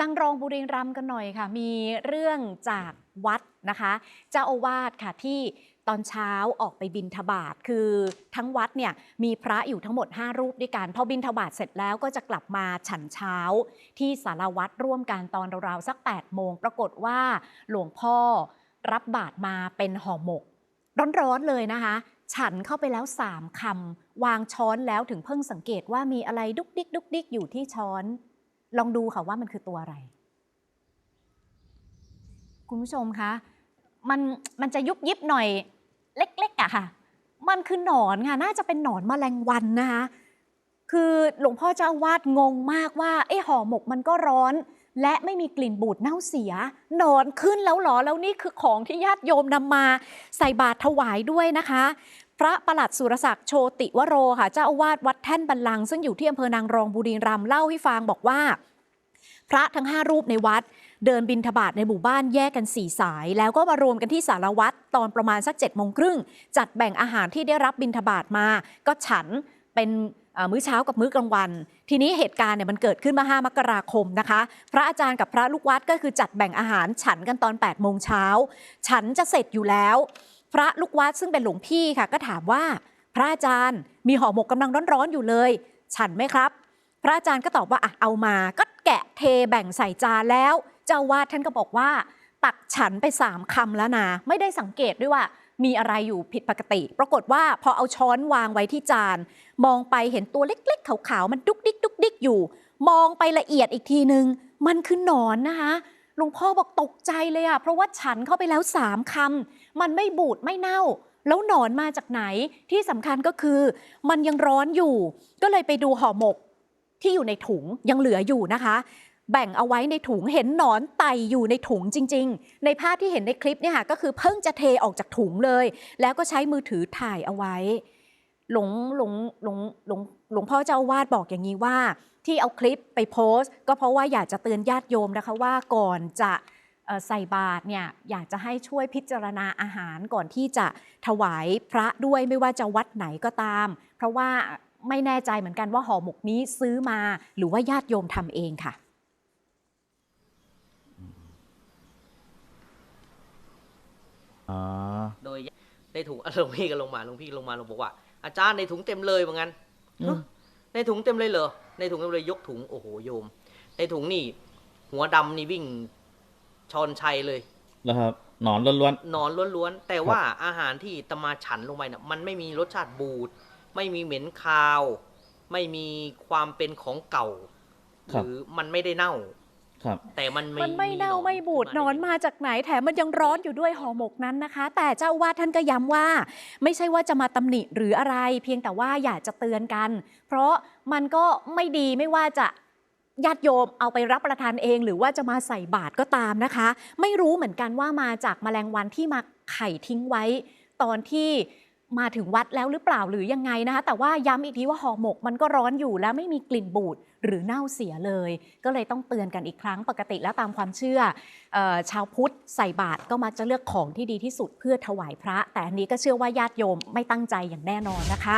นางรองบุรีรัมย์กันหน่อยค่ะ มีเรื่องจากวัดนะคะ เจ้าอาวาสค่ะที่ตอนเช้าออกไปบินทบาทคือทั้งวัดเนี่ยมีพระอยู่ทั้งหมด 5 รูปด้วยกันพอบินทบาทเสร็จแล้วก็จะกลับมาฉันเช้า ที่สารวัตรร่วมกันตอนราวๆสัก 8 โมง ปรากฏว่าหลวงพ่อรับบาตรมาเป็นห่อหมก ร้อนๆเลยนะคะ ฉันเข้าไปแล้ว3คำวางช้อนแล้วถึงเพิ่งสังเกตว่ามีอะไรดุกดิกดุกดิกอยู่ที่ช้อน ลองดูค่ะว่ามันคือตัวอะไร คุณผู้ชมคะมันมันจะยุบยิบหน่อยเล็กๆอะค่ะ มันคือหนอนค่ะ น่าจะเป็นหนอนแมลงวันนะคะ คือหลวงพ่อเจ้าวาดงงมากว่าเอ้ห่อหมกมันก็ร้อน และไม่มีกลิ่นบูดเน่าเสีย หนอนขึ้นแล้วหรอ แล้วนี่คือของที่ญาติโยมนำมาใส่บาตรถวายด้วยนะคะ พระประหลัดสุรศักดิ์โชติวโรค่ะเจ้าอาวาสวัดแท่นบันลัง ซึ่งอยู่ที่อำเภอนางรองบุรีรัมย์เล่าให้ฟังบอกว่า พระทั้ง 5 รูปในวัด เดินบินทบาทในหมู่บ้านแยกกัน4สาย แล้วก็มารวมกันที่สารวัตรตอนประมาณสัก7จ็ดโมงครึ่งจัดแบ่งอาหารที่ได้รับบินทบาทมา ก็ฉันเป็นมื้อเช้ากับมื้อกลางวัน ทีนี้เหตุการณ์เนี่ยมันเกิดขึ้นมา 5 มกราคมนะคะ พระอาจารย์กับพระลูกวัดก็คือจัดแบ่งอาหารฉันกันตอน8ปดโมงเช้าฉันจะเสร็จอยู่แล้ว พระลูกวัดซึ่งเป็นหลวงพี่ค่ะ ก็ถามว่า พระอาจารย์มีห่อหมกกำลังร้อนๆอยู่เลย ฉันไหมครับ พระอาจารย์ก็ตอบว่าอะเอามา ก็แกะเทแบ่งใส่จานแล้ว เจ้าอาวาดท่านก็บอกว่า ตักฉันไปสามคำแล้วนะไม่ได้สังเกตด้วยว่ามีอะไรอยู่ผิดปกติ ปรากฏว่าพอเอาช้อนวางไว้ที่จาน มองไปเห็นตัวเล็กๆขาวๆมันดุกดิกดุกดิกอยู่ มองไปละเอียดอีกทีนึง มันคือหนอนนะคะ หลวงพ่อบอกตกใจเลยอะเพราะว่าฉันเข้าไปแล้วสามคำมันไม่บูดไม่เน่า แล้วหนอนมาจากไหนที่สำคัญก็คือ มันยังร้อนอยู่ ก็เลยไปดูห่อหมกที่อยู่ในถุงยังเหลืออยู่นะคะ แบ่งเอาไว้ในถุงเห็นหนอนไต่อยู่ในถุงจริง ๆ ในภาพที่เห็นในคลิปเนี่ยค่ะก็คือเพิ่งจะเทออกจากถุงเลย แล้วก็ใช้มือถือถ่ายเอาไว้ หลวงหลวงหลวงหลวงหลวงพ่อเจ้าอาวาดบอกอย่างนี้ว่า ที่เอาคลิปไปโพสต์ ก็เพราะว่าอยากจะเตือนญาติโยมนะคะว่าก่อนจะเอ่อใส่บาตรเนี่ยอยากจะให้ช่วยพิจารณาอาหารก่อนที่จะถวายพระด้วยไม่ว่าจะวัดไหนก็ตาม เพราะว่าไม่แน่ใจเหมือนกันว่าห่อหมกนี้ซื้อมาหรือว่าญาติโยมทำเองค่ะอ๋อโดยในถุงหลวงพี่ก็ลงมาหลวงพี่ลงมาหลวงบอกว่า อาจารย์ในถุงเต็มเลยว่างั้นอืมในถุงเต็มเลยเหรอ ในถุงเต็มเลยยกถุงโอ้โหโยม ในถุงนี่ หัวดำนี่วิ่งชอนชัยเลยแล้วครับหนอนล้วนหนอนล้วนๆแต่ว่าอาหารที่ตมาฉันลงไปเนี่ยมันไม่มีรสชาติบูด ไม่มีเหม็นคาว ไม่มีความเป็นของเก่าหรือมันไม่ได้เน่าๆ ครับ แต่มันมันไม่เน่าหอไม่บูดขึ้หนอนมาจากไหนแถมมันยังร้อนอยู่ด้วยห่อหมกนั้นนะคะ แต่เจ้าอาวาดท่านก็ย้ำว่า ไม่ใช่ว่าจะมาตำหนิหรืออะไร เพียงแต่ว่าอยากจะเตือนกัน เพราะมันก็ไม่ดีไม่ว่าจะญาติโยมเอาไปรับประทานเอง หรือว่าจะมาใส่บาตรก็ตามนะคะ ไม่รู้เหมือนกันว่ามาจากแมลงวันที่มาไข่ทิ้งไว้ ตอนที่ มาถึงวัดแล้วหรือเปล่าหรือยังไงนะคะ แต่ว่าย้ำอีกทีว่าห่อหมกมันก็ร้อนอยู่แล้วไม่มีกลิ่นบูดหรือเน่าเสียเลย ก็เลยต้องเตือนกันอีกครั้งปกติแล้วตามความเชื่อออชาวพุทธใส่บาตรก็มักจะเลือกของที่ดีที่สุดเพื่อถวายพระ แต่อันนี้ก็เชื่อว่าญาติโยมไม่ตั้งใจอย่างแน่นอนนะคะ